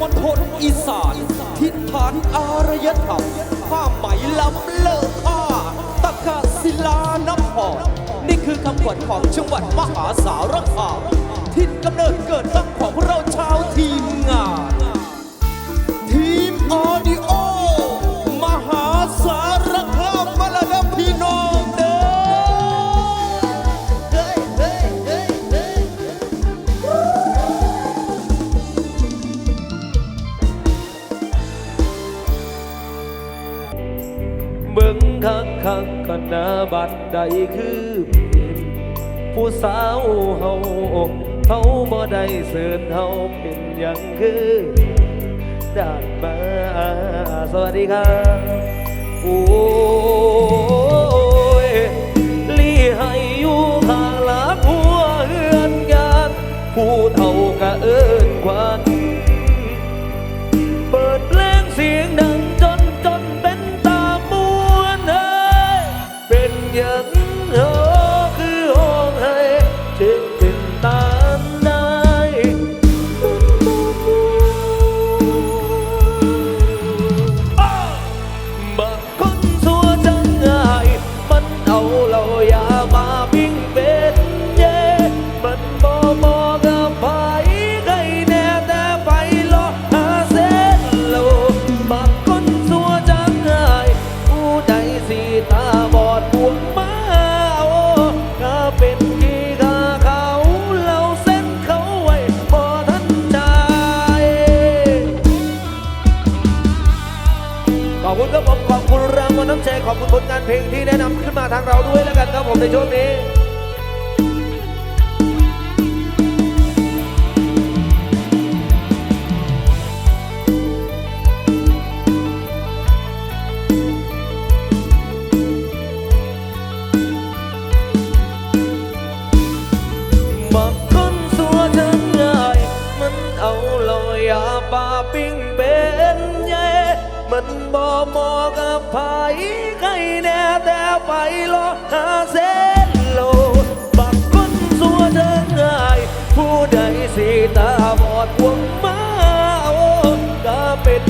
มณฑลอีสาน ทิศฐานอารยธรรมผ้าไหมล้ำเลิศผ้าตะกะศิลานับพอมนี่คือคำขวัญของจังหวัดมหาสารคามทิศกำเนิดเกิดตั้งของพวกเราชาวทีมงาน คักคักกันนาบัดใดคือเป็นผู้สาวเฮาเขาบ่ได้เสิร์นเฮาเป็นอย่างคือดานมา สวัสดีครับโอ้ ขอบคุณครับผมขอบคุณรางวัลน้ำใจขอบคุณผลงานเพลงที่แนะนำขึ้นมาทางเราด้วยแล้วกันครับผมในช่วงนี้ มันบ่เหมอกับไผใครแน่แต่ไปรอหาเส้นโลบักคนสัวจังไงผู้ใดสีตาบอดพวงมาโอ้ก็เป็น